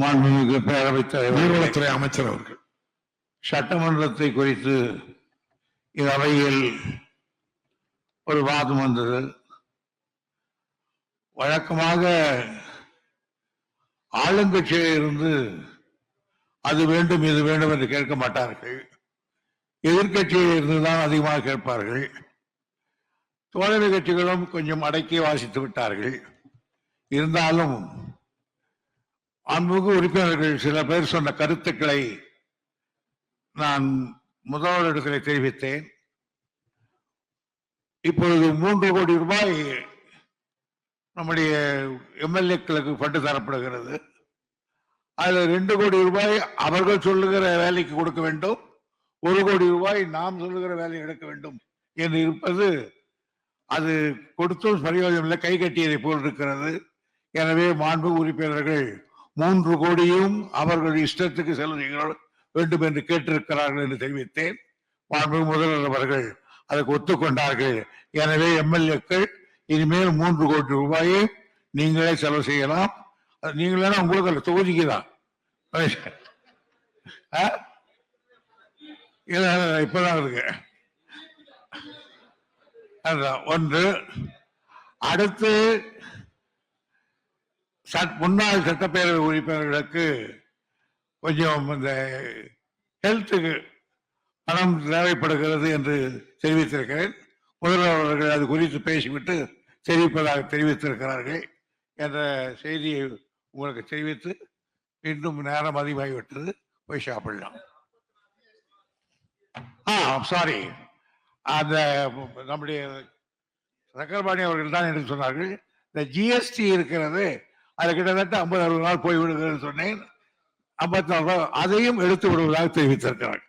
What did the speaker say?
மாண்புமிகு பேரவைத் தலைவர் நீர்வளத்துறை அமைச்சர் அவர்கள். சட்டமன்றத்தை குறித்து இந்த அவையில் ஒரு வாதம் வந்தது. வழக்கமாக ஆளுங்கட்சியில் இருந்து அது வேண்டும் இது வேண்டும் என்று கேட்க மாட்டார்கள். எதிர்க்கட்சியில் இருந்து தான் அதிகமாக கேட்பார்கள். தோழமை கட்சிகளும் கொஞ்சம் அடக்கி வாசித்து விட்டார்கள். இருந்தாலும் அன்புக்கு உறுப்பினர்கள் சில பேர் சொன்ன கருத்துக்களை நான் முதல்வரிடத்தில் தெரிவித்தேன். இப்பொழுது மூன்று கோடி ரூபாய் நம்முடைய எம்எல்ஏக்களுக்கு ஃபண்டு தரப்படுகிறது. அதில் ரெண்டு கோடி ரூபாய் அவர்கள் சொல்லுகிற வேலைக்கு கொடுக்க வேண்டும். ஒரு கோடி ரூபாய் நாம் சொல்லுகிற வேலை எடுக்க வேண்டும் என்று இருப்பது அது கொடுத்தும் பிரயோஜனம் இல்லை கை கட்டியதை போல் இருக்கிறது. எனவே மாண்பு உறுப்பினர்கள் மூன்று கோடியும் அவர்கள் இஷ்டத்துக்கு செல்ல வேண்டும் என்று கேட்டிருக்கிறார்கள் என்று தெரிவித்தேன். மாண்பு முதல்வர் அவர்கள் அதற்கு ஒத்துக்கொண்டார்கள். எனவே எம்எல்ஏக்கள் இனிமேல் மூன்று கோடி ரூபாயை நீங்களே செலவு செய்யலாம். அது நீங்களே உங்களுக்கு அல்ல தொகுதிக்கு தான். ஆ? இப்பதான் இருக்கு. அதுதான் ஒன்று. அடுத்து முன்னாள் சட்டப்பேரவை உறுப்பினர்களுக்கு கொஞ்சம் இந்த ஹெல்த்துக்கு பணம் தேவைப்படுகிறது என்று தெரிவித்திருக்கிறேன். முதல்வர் அவர்கள் அது குறித்து பேசிவிட்டு தெரிவிப்பதாக தெரிவித்திருக்கிறார்கள் என்ற செய்தியை உங்களுக்கு தெரிவித்து இன்னும் நேரம் அதிகமாகிவிட்டது. போய் சாப்பிடலாம். ஆ சாரி அந்த நம்முடைய சக்கரபாணி அவர்கள் தான் என்று சொன்னார்கள். இந்த ஜிஎஸ்டி இருக்கிறது அது கிட்டத்தட்ட ஐம்பது அறுபது நாள் போய் சொன்னேன். ஐம்பத்தி நாலு அதையும் எடுத்து விடுவதாக தெரிவித்திருக்கிறார்கள்.